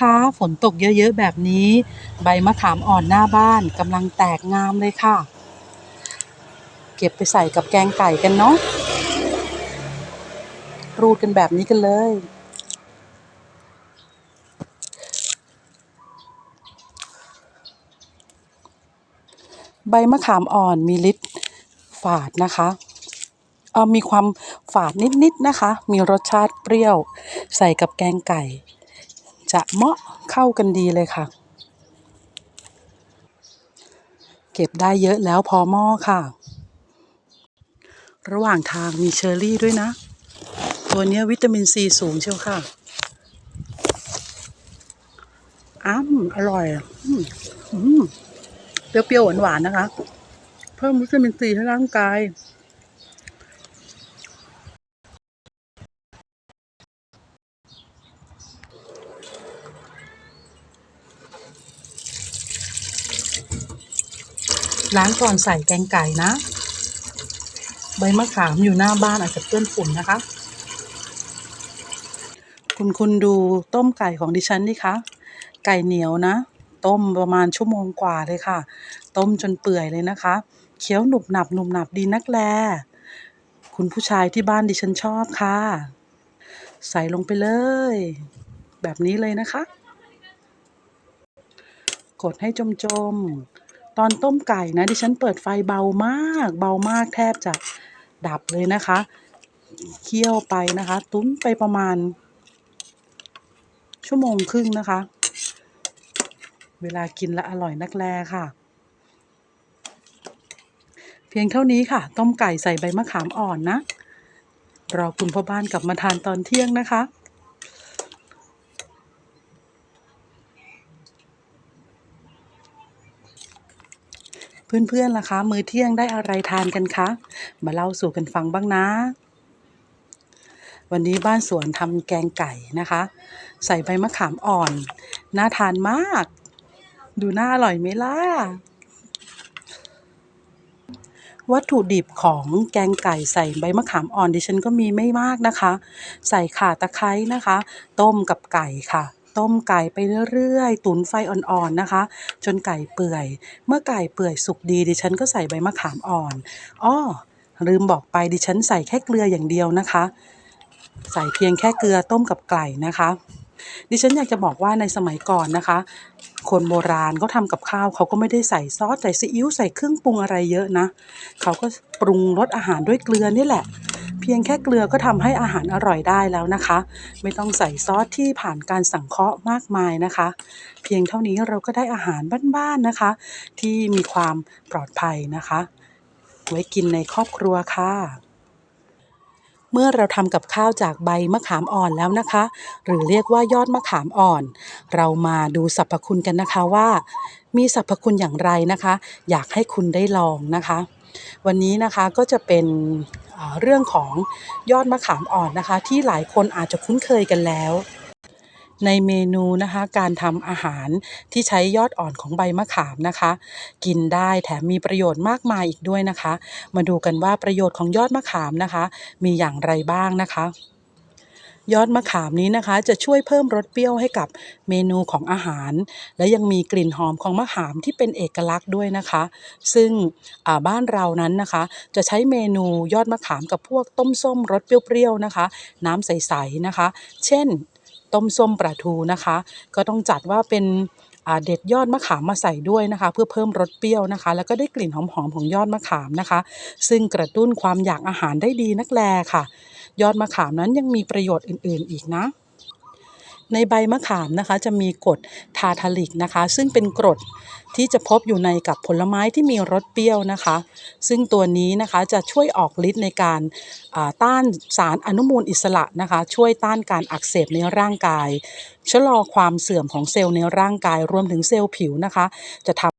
คะฝนตกเยอะๆแบบนี้ ใบมะขามอ่อนหน้าบ้านกำลังแตกงามเลยค่ะ เก็บไปใส่กับแกงไก่กันเนาะรูดกันแบบนี้กันเลย ใบมะขามอ่อนมีฤทธิ์ฝาดนะคะเออมีความฝาดนิดๆนะคะ มีรสชาติเปรี้ยว ใส่กับแกงไก่ จะเหมาะเข้ากันดีเลยค่ะ เก็บได้เยอะแล้วพอหม้อค่ะ ระหว่างทางมีเชอร์รี่ด้วยนะ ตัวนี้วิตามินซีสูงเชียวค่ะอ้ำอร่อยอะอืมอืมเปรี้ยวๆหวานๆนะคะ เพิ่มวิตามินซีให้ร่างกาย ล้างก่อนใส่แกงไก่นะ ใบมะขามอยู่หน้าบ้านอาจจะเปื้อนฝุ่นนะคะ คุณคุณดูต้มไก่ของดิฉันนี่คะ ไก่เหนียวนะ ต้มประมาณชั่วโมงกว่าเลยค่ะ ต้มจนเปื่อยเลยนะคะ เคี้ยวหนุบหนับหนุบหนับดีนักแล คุณผู้ชายที่บ้านดิฉันชอบค่ะ ใส่ลงไปเลย แบบนี้เลยนะคะ กดให้จมๆ ตอนต้มไก่นะดิฉันเปิดไฟเบามาก เบามากแทบจะดับเลยนะคะเคี่ยวไปนะคะ ตุ้นไปประมาณ ชั่วโมงครึ่งนะคะ เวลากินและอร่อยนักแลค่ะ เพียงเท่านี้ค่ะ ต้มไก่ใส่ใบมะขามอ่อนนะรอคุณพ่อบ้านกลับมาทานตอนเที่ยงนะคะ เพื่อนๆล่ะคะ มื้อเที่ยงได้อะไรทานกันคะ มาเล่าสู่กันฟังบ้างนะ วันนี้บ้านสวนทำแกงไก่นะคะ ใส่ใบมะขามอ่อน น่าทานมาก ดูน่าอร่อยไหมล่ะ วัตถุดิบของแกงไก่ใส่ใบมะขามอ่อนดิฉันก็มีไม่มากนะคะ ใส่ข่าตะไคร้นะคะ ต้มกับไก่ค่ะ ต้มไก่ไปเรื่อยๆ ตุ๋นไฟอ่อนๆนะคะ จนไก่เปื่อย เมื่อไก่เปื่อยสุกดีดิฉันก็ใส่ใบมะขามอ่อนอ้อลืมบอกไปดิฉันใส่แค่เกลืออย่างเดียวนะคะ ใส่เพียงแค่เกลือต้มกับไก่นะคะดิฉันอยากจะบอกว่าในสมัยก่อนนะคะ คนโบราณเขาทำกับข้าวเขาก็ไม่ได้ใส่ซอสใส่ซีอิ๊วใส่เครื่องปรุงอะไรเยอะนะ เขาก็ปรุงรสอาหารด้วยเกลือนี่แหละ เพียงแค่เกลือก็ทำให้อาหารอร่อยได้แล้วนะคะ ไม่ต้องใส่ซอสที่ผ่านการสังเคราะห์มากมายนะคะ เพียงเท่านี้เราก็ได้อาหารบ้านๆนะคะ ที่มีความปลอดภัยนะคะ ไว้กินในครอบครัวค่ะเมื่อเราทำกับข้าวจากใบมะขามอ่อนแล้วนะคะ หรือเรียกว่ายอดมะขามอ่อน เรามาดูสรรพคุณกันนะคะว่า มีสรรพคุณอย่างไรนะคะ อยากให้คุณได้ลองนะคะ วันนี้นะคะก็จะเป็น เรื่องของยอดมะขามอ่อนนะคะ ที่หลายคนอาจจะคุ้นเคยกันแล้ว ในเมนูนะคะการทำอาหารที่ใช้ยอดอ่อนของใบมะขามนะคะ กินได้แถมมีประโยชน์มากมายอีกด้วยนะคะ มาดูกันว่าประโยชน์ของยอดมะขามนะคะ มีอย่างไรบ้างนะคะ ยอดมะขามนี้นะคะ จะช่วยเพิ่มรสเปรี้ยวให้กับเมนูของอาหาร และยังมีกลิ่นหอมของมะขามที่เป็นเอกลักษณ์ด้วยนะคะ ซึ่งบ้านเรานั้นนะคะ จะใช้เมนูยอดมะขามกับพวกต้มส้มรสเปรี้ยวๆนะคะ น้ำใสๆนะคะ เช่น ต้มส้มปลาทูนะคะ ก็ต้องจัดว่าเป็นเด็ดยอดมะขามมาใส่ด้วยนะคะ เพื่อเพิ่มรสเปรี้ยวนะคะ แล้วก็ได้กลิ่นหอมๆของยอดมะขามนะคะ ซึ่งกระตุ้นความอยากอาหารได้ดีนักแลค่ะ ยอดมะขามนั้นยังมีประโยชน์อื่นๆอีกนะ ในใบมะขามนะคะจะมีกรดทาทาลิกนะคะ ซึ่งเป็นกรดที่จะพบอยู่ในกับผลไม้ที่มีรสเปรี้ยวนะคะ ซึ่งตัวนี้นะคะจะช่วยออกฤทธิ์ในการาต้านสารอนุมูลอิสระนะคะ ช่วยต้านการอักเสบในร่างกาย ชะลอความเสื่อมของเซลล์ในร่างกายรวมถึงเซลล์ผิวนะคะ จะทำ